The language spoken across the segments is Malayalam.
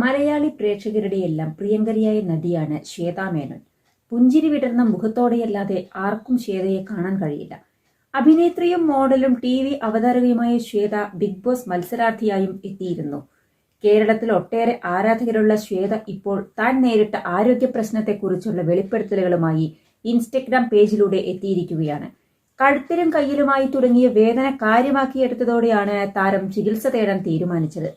മലയാളി പ്രേക്ഷകരുടെ എല്ലാം പ്രിയങ്കരിയായ നടിയാണ് ശ്വേതാ മേനോൻ പുഞ്ചിരി വിടർന്ന മുഖത്തോടെയല്ലാതെ ആർക്കും ശ്വേതയെ കാണാൻ കഴിയില്ല. അഭിനേത്രിയും മോഡലും ടി വി അവതാരകയുമായ ശ്വേത ബിഗ് ബോസ് മത്സരാർത്ഥിയായും എത്തിയിരുന്നു. കേരളത്തിൽ ഒട്ടേറെ ആരാധകരുള്ള ശ്വേത ഇപ്പോൾ താൻ നേരിട്ട ആരോഗ്യ പ്രശ്നത്തെക്കുറിച്ചുള്ള വെളിപ്പെടുത്തലുകളുമായി ഇൻസ്റ്റഗ്രാം പേജിലൂടെ എത്തിയിരിക്കുകയാണ്. കഴുത്തിലും കയ്യിലുമായി തുടങ്ങിയ വേദന കാര്യമാക്കിയെടുത്തതോടെയാണ് താരം ചികിത്സ തേടാൻ തീരുമാനിച്ചത്.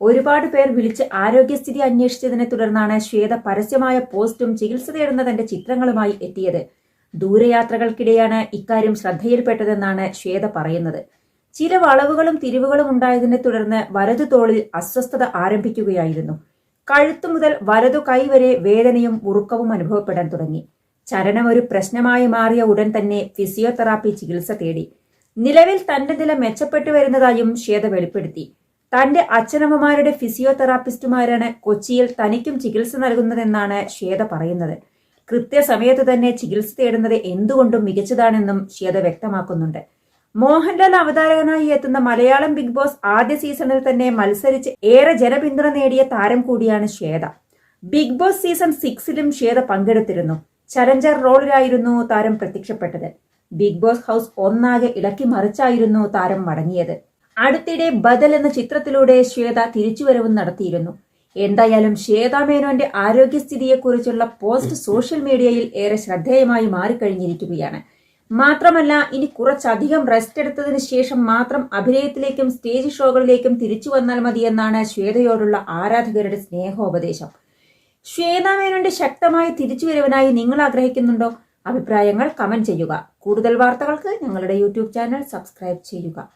ഒരുപാട് പേർ വിളിച്ച് ആരോഗ്യസ്ഥിതി അന്വേഷിച്ചതിനെ തുടർന്നാണ് ശ്വേത പരസ്യമായ പോസ്റ്റും ചികിത്സ തേടുന്ന തന്റെ ചിത്രങ്ങളുമായി എത്തിയത്. ദൂരയാത്രകൾക്കിടെയാണ് ഇക്കാര്യം ശ്രദ്ധയിൽപ്പെട്ടതെന്നാണ് ശ്വേത പറയുന്നത്. ചില വളവുകളും തിരിവുകളും ഉണ്ടായതിനെ തുടർന്ന് വലതു തോളിൽ അസ്വസ്ഥത ആരംഭിക്കുകയായിരുന്നു. കഴുത്തു മുതൽ വലതു കൈ വരെ വേദനയും ഉറുക്കവും അനുഭവപ്പെടാൻ തുടങ്ങി. ചരണം ഒരു പ്രശ്നമായി മാറിയ ഉടൻ തന്നെ ഫിസിയോതെറാപ്പി ചികിത്സ തേടി. നിലവിൽ തന്റെ നില മെച്ചപ്പെട്ടു വരുന്നതായും ശ്വേത വെളിപ്പെടുത്തി. തന്റെ അച്ഛനമ്മമാരുടെ ഫിസിയോതെറാപ്പിസ്റ്റുമാരാണ് കൊച്ചിയിൽ തനിക്കും ചികിത്സ നൽകുന്നതെന്നാണ് ശ്വേത പറയുന്നത്. കൃത്യസമയത്ത് തന്നെ ചികിത്സ തേടുന്നത് എന്തുകൊണ്ടും മികച്ചതാണെന്നും ശ്വേത വ്യക്തമാക്കുന്നുണ്ട്. മോഹൻലാൽ അവതാരകനായി എത്തുന്ന മലയാളം ബിഗ് ബോസ് ആദ്യ സീസണിൽ തന്നെ മത്സരിച്ച് ഏറെ ജനപിന്തുണ നേടിയ താരം കൂടിയാണ് ശ്വേത. ബിഗ് ബോസ് സീസൺ സിക്സിലും ശ്വേത പങ്കെടുത്തിരുന്നു. ചലഞ്ചർ റോളിലായിരുന്നു താരം പ്രത്യക്ഷപ്പെട്ടത്. ബിഗ് ബോസ് ഹൗസ് ഒന്നാകെ ഇളക്കി മറിച്ചായിരുന്നു താരം മടങ്ങിയത്. അടുത്തിടെ ബദൽ എന്ന ചിത്രത്തിലൂടെ ശ്വേത തിരിച്ചുവരവും നടത്തിയിരുന്നു. എന്തായാലും ശ്വേത മേനോന്റെ ആരോഗ്യസ്ഥിതിയെക്കുറിച്ചുള്ള പോസ്റ്റ് സോഷ്യൽ മീഡിയയിൽ ഏറെ ശ്രദ്ധേയമായി മാറിക്കഴിഞ്ഞിരിക്കുകയാണ്. മാത്രമല്ല ഇനി കുറച്ചധികം റെസ്റ്റ് എടുത്തതിന് ശേഷം മാത്രം അഭിനയത്തിലേക്കും സ്റ്റേജ് ഷോകളിലേക്കും തിരിച്ചു വന്നാൽ മതിയെന്നാണ് ശ്വേതയോടുള്ള ആരാധകരുടെ സ്നേഹോപദേശം. ശ്വേത മേനോന്റെ ശക്തമായ തിരിച്ചുവരവിനായി നിങ്ങൾ ആഗ്രഹിക്കുന്നുണ്ടോ? അഭിപ്രായങ്ങൾ കമന്റ് ചെയ്യുക. കൂടുതൽ വാർത്തകൾക്ക് ഞങ്ങളുടെ യൂട്യൂബ് ചാനൽ സബ്സ്ക്രൈബ് ചെയ്യുക.